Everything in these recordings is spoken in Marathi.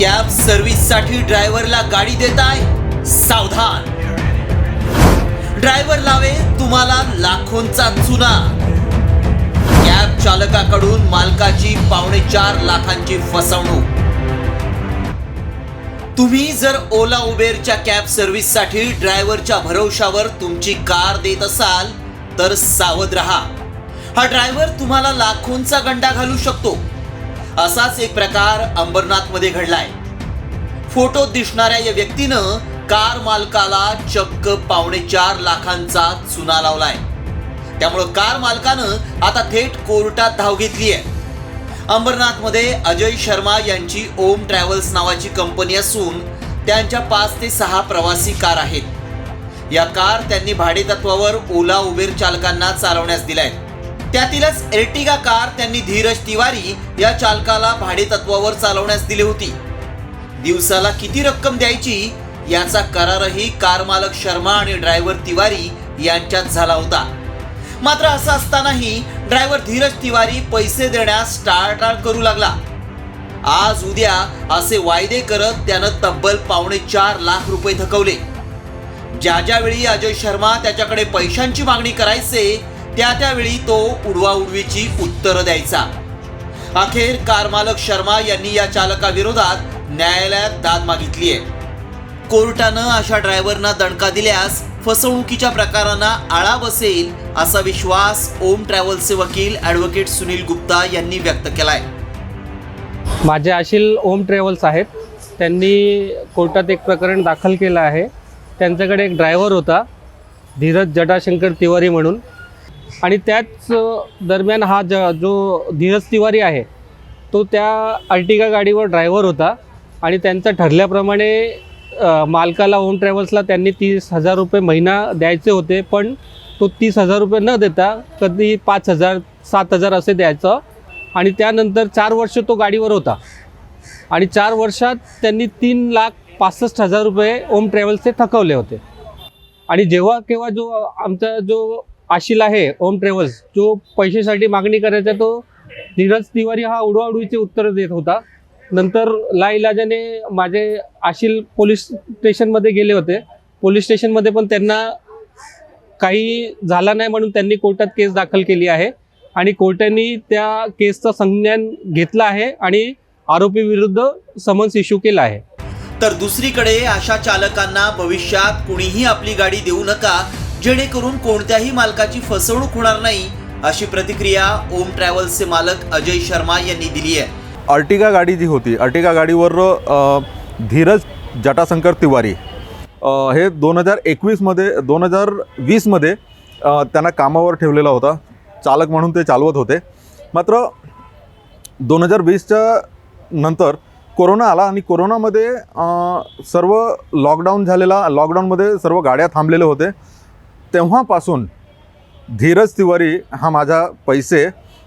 कॅब सर्व्हिससाठी ड्रायव्हरला गाडी देताय सावधान. ड्रायव्हर लावे तुम्हाला लाखोंचा चुना कॅब चालकाकडून मालकाची पावणे चार लाखांची फसवणूक. तुम्ही जर ओला उबेरच्या कॅब सर्व्हिससाठी ड्रायव्हरच्या भरवशावर तुमची कार देत असाल तर सावध रहा. हा ड्रायव्हर तुम्हाला लाखोंचा गंडा घालू शकतो. असाच एक प्रकार अंबरनाथमध्ये घडलाय. फोटोत दिसणाऱ्या या व्यक्तीनं कार मालकाला चक्क पावणे चार लाखांचा चुना लावलाय. त्यामुळं कार मालकानं आता थेट कोर्टात धाव घेतली आहे. अंबरनाथमध्ये अजय शर्मा यांची ओम ट्रॅव्हल्स नावाची कंपनी असून त्यांच्या पाच ते सहा प्रवासी कार आहेत. या कार त्यांनी भाडेतत्वावर ओला उबेर चालकांना चालवण्यास दिल्या आहेत त्यातीलच एर्टिगा कार त्यांनी धीरज तिवारी या चालकाला भाडेतत्वावर चालवण्यास दिली होती. दिवसाला किती रक्कम द्यायची? याचा करारही कार मालक शर्मा आणि ड्रायव्हर तिवारी यांच्यात झाला होता. मात्र असं असतानाही ड्रायव्हर धीरज तिवारी पैसे देण्यास टाळटाळ करू लागला. आज उद्या असे वायदे करत त्यानं तब्बल पावणे चार लाख रुपये थकवले. ज्या ज्यावेळी अजय शर्मा त्याच्याकडे पैशांची मागणी करायचे त्या त्यावेळी तो उडवा उडवीची उत्तरं द्यायचा. अखेर कार मालक शर्मा यांनी या चालकाविरोधात न्यायालयात दाद मागितली आहे कोर्टानं अशा ड्रायव्हरना दणका दिल्यास फसवणुकीच्या प्रकारांना आळा बसेल असा विश्वास ओम ट्रॅव्हल्सचे वकील ॲडव्होकेट सुनील गुप्ता यांनी व्यक्त केलाय. माझे आशील ओम ट्रॅव्हल्स आहेत. त्यांनी कोर्टात एक प्रकरण दाखल केलं आहे. त्यांच्याकडे एक ड्रायव्हर होता धीरज जटाशंकर तिवारी म्हणून. आणि त्याच दरम्यान हा ज जो धीरज तिवारी आहे तो त्या अर्टिगा गाडीवर ड्रायव्हर होता. आणि त्यांचं ठरल्याप्रमाणे मालकाला ओम ट्रॅव्हल्सला त्यांनी तीस हजार रुपये महिना द्यायचे होते पण तो तीस हजार रुपये न देता कधी पाच हजार सात हजार असे द्यायचं. आणि त्यानंतर चार वर्ष तो गाडीवर होता. आणि चार वर्षात त्यांनी तीन लाख पासष्ट हजार रुपये ओम ट्रॅव्हल्सचे थकवले होते. आणि जेव्हा केव्हा जो आमचा जो आशिल आहे ओम ट्रॅव्हल्स. जो पैशासाठी मागणी करायचा तो धीरज तिवारी हा उडवाउडवीचे उत्तर देत होता. नंतर लाईलाजाने माझे आशिल पोलीस स्टेशनमध्ये गेले होते. पोलीस स्टेशनमध्ये पण त्यांना काही झाला नाही म्हणून त्यांनी कोर्टात केस दाखल केली आहे. आणि कोर्टाने त्या केसचा संज्ञान घेतला आहे आणि आरोपी विरुद्ध समन्स इश्यू केला आहे. तर दुसरीकडे अशा चालकांना भविष्यात कुणीही आपली गाडी देऊ नका. जेणेकरून कोणत्याही मालकाची फसवणूक होणार नाही अशी प्रतिक्रिया ओम ट्रॅव्हल्सचे मालक अजय शर्मा यांनी दिली आहे. अर्टिगा गाडी जी होती अर्टिगा गाडीवर धीरज जटाशंकर तिवारी. हे दोन हजार एकवीसमध्ये दोन हजार वीसमध्ये त्यांना कामावर ठेवलेला होता. चालक म्हणून ते चालवत होते. मात्र दोन हजार वीसच्या नंतर कोरोना आला आणि कोरोनामध्ये सर्व लॉकडाऊन झालेला लॉकडाऊनमध्ये सर्व गाड्या थांबलेले होते तेव्हापासून धीरज तिवारी हा माझा पैसे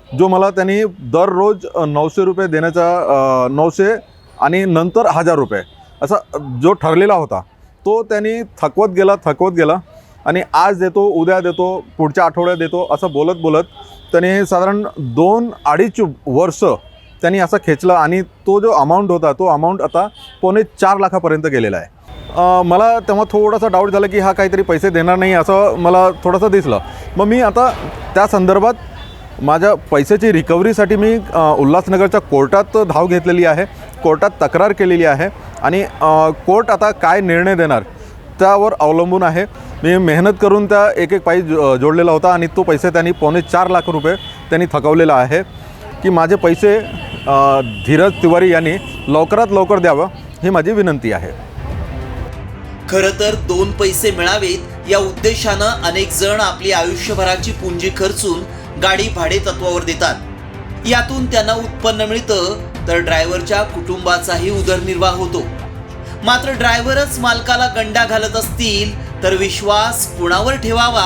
जो मला त्यांनी दररोज नऊशे रुपये देण्याचा नऊशे आणि नंतर हजार रुपये असा जो ठरलेला होता तो त्यांनी थकवत गेला थकवत गेला आणि आज देतो उद्या देतो पुढच्या आठवड्यात देतो असं बोलत बोलत त्याने साधारण दोन अडीच वर्ष त्यांनी असं खेचलं आणि तो जो अमाऊंट होता तो अमाऊंट आता पावणे चार लाखापर्यंत गेलेला आहे. मला तेव्हा थोडासा डाऊट झाला की हा काहीतरी पैसे देणार नाही असं मला थोडंसं दिसलं. मग मी आता त्या संदर्भात माझ्या पैशाची रिकव्हरीसाठी मी उल्हासनगरच्या कोर्टात धाव घेतलेली आहे कोर्टात तक्रार केलेली आहे आणि कोर्ट आता काय निर्णय देणार त्यावर अवलंबून आहे. मी मेहनत करून त्या एक एक पाई जो- जोडलेला होता आणि तो पैसे त्यांनी पावणे चार लाख रुपये त्यांनी थकवलेला आहे की माझे पैसे धीरज तिवारी यांनी लवकरात लवकर द्यावं ही माझी विनंती आहे. खरं तर दोन पैसे मिळावेत या उद्देशानं अनेक जण आपली आयुष्यभराची पुंजी खर्चून गाडी भाडे तत्वावर देतात. यातून त्यांना उत्पन्न मिळतं तर ड्रायव्हरच्या कुटुंबाचाही उदरनिर्वाह होतो. मात्र ड्रायव्हरच मालकाला गंडा घालत असतील तर विश्वास कुणावर ठेवावा?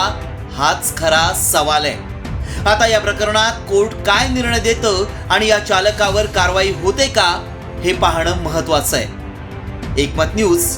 हाच खरा सवाल आहे. आता या प्रकरणात कोर्ट काय निर्णय देतं आणि या चालकावर कारवाई होते का हे पाहणं महत्वाचं आहे. एकमत न्यूज